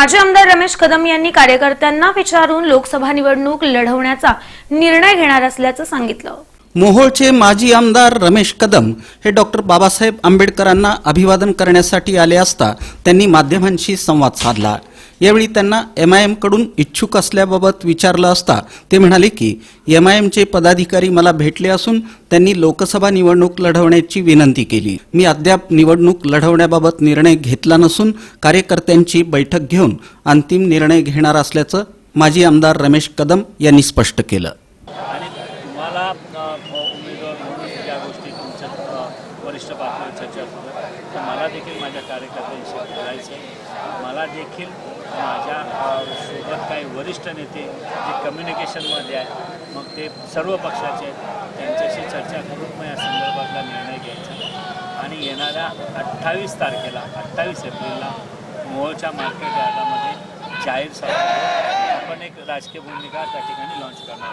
माजी आमदार रमेश कदम यांनी कार्यकर्त्यांना विचारून लोकसभा निवडणूक लढवण्याचा निर्णय घेणार असल्याचं सांगितलं. मोहोळचे माजी आमदार रमेश कदम हे डॉक्टर बाबासाहेब आंबेडकरांना अभिवादन करण्यासाठी आले असता त्यांनी माध्यमांशी संवाद साधला. यावेळी त्यांना एम आय एमकडून इच्छुक असल्याबाबत विचारलं असता ते म्हणाले की एम आय एमचे पदाधिकारी मला भेटले असून त्यांनी लोकसभा निवडणूक लढवण्याची विनंती केली. मी अद्याप निवडणूक लढवण्याबाबत निर्णय घेतला नसून कार्यकर्त्यांची बैठक घेऊन अंतिम निर्णय घेणार असल्याचं माजी आमदार रमेश कदम यांनी स्पष्ट केलं. वरिष्ठ चर्चा मला देखील माझ्या कार्यकर्त्यांशी बोलायचं मला देखील माझ्या सोबत काही वरिष्ठ नेते जे कम्युनिकेशनमध्ये आहेत मग ते सर्व पक्षाचे आहेत त्यांच्याशी चर्चा करून मग या संदर्भातला निर्णय घ्यायचा. आणि येणाऱ्या अठ्ठावीस तारखेला अठ्ठावीस एप्रिलला मोहोळच्या मार्केट यार्डामध्ये जाहीर सभा आपण एक राजकीय भूमिका त्या ठिकाणी लॉन्च करणार